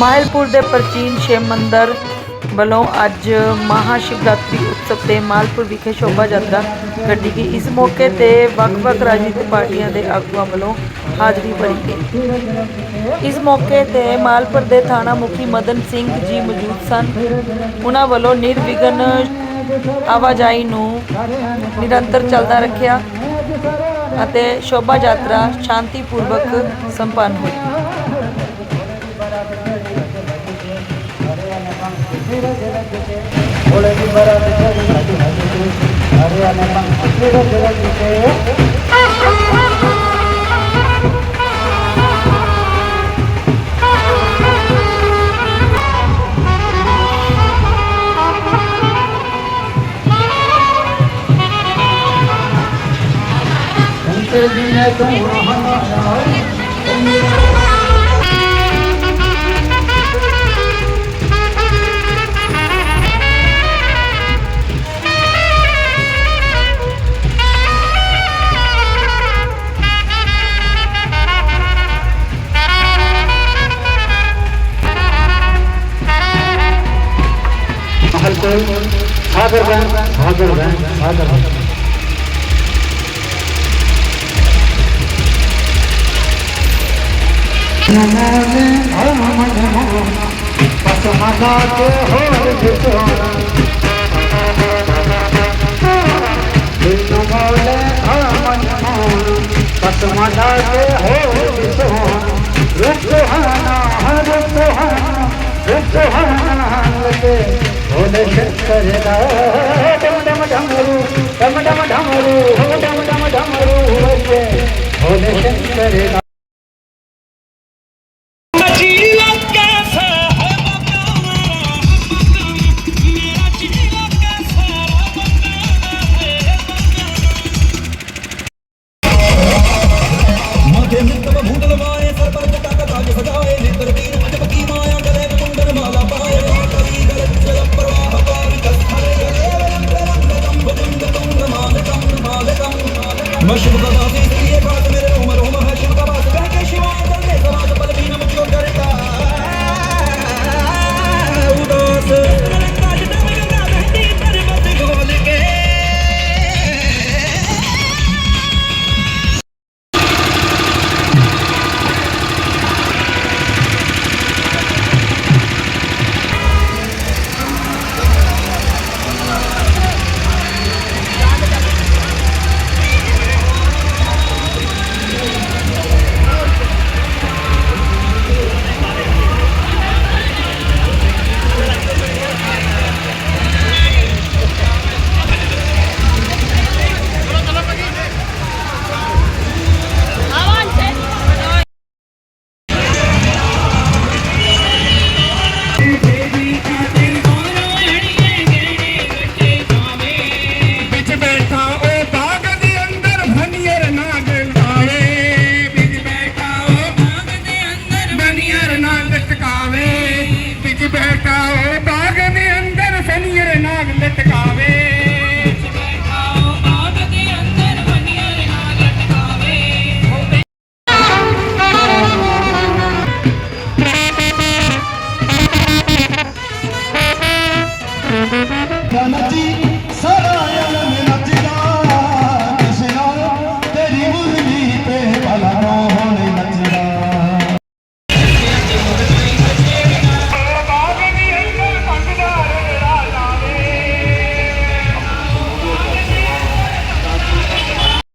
ਮਾਹਿਲਪੁਰ ਦੇ ਪ੍ਰਾਚੀਨ ਸ਼ਿਵ ਮੰਦਰ ਵੱਲੋਂ ਅੱਜ ਮਹਾ ਸ਼ਿਵਰਾਤਰੀ ਉਤਸਵ ਤੇ ਮਾਲਪੁਰ ਵਿਖੇ ਸ਼ੋਭਾ ਯਾਤਰਾ ਕੱਢੀ ਗਈ। ਇਸ ਮੌਕੇ ਤੇ ਵੱਖ-ਵੱਖ ਰਾਜਨੀਤਿਕ ਪਾਰਟੀਆਂ ਦੇ ਆਗੂਆਂ ਵੱਲੋਂ ਹਾਜ਼ਰੀ ਭਰੀ ਗਈ। ਇਸ ਮੌਕੇ ਤੇ ਮਾਲਪੁਰ ਦੇ ਥਾਣਾ ਮੁਖੀ ਮਦਨ ਸਿੰਘ ਜੀ ਮੌਜੂਦ ਸਨ। ਉਹਨਾਂ ਵੱਲੋਂ ਨਿਰਵਿਘਨ ਆਵਾਜਾਈ ਨੂੰ ਨਿਰੰਤਰ ਚੱਲਦਾ ਰੱਖਿਆ ਅਤੇ ਸ਼ੋਭਾ ਯਾਤਰਾ ਸ਼ਾਂਤੀਪੂਰਵਕ ਸੰਪੰਨ ਹੋਈ। boleh dibarat hati hati Arya memang tidak jelas gitu ya. Terima kasih. ਉੱਤੇ ਸਾਗਰ ਦਾ ਸਾਗਰ ਦਾ ਸਾਗਰ ਦਾ ਨਨਾਨੇ ਹਮ ਮਜਮੂ ਪਸਮਦਾ ਕੇ ਹੋਰ ਜਿਤੋਣਾ ਬਿਨਮੋਲੇ ਹਮ ਮਜਮੂ ਪਸਮਦਾ ਕੇ ਹੋਰ ਜਿਤੋਣਾ ਰੁਖ ਹਨਾ। ਹਰ ਸੁਹਾਨਾ सागर बैंक भोले शंकर डम डम डमरू डम डम डमरू डम डम डमरू भोले शंकर Başımı kadar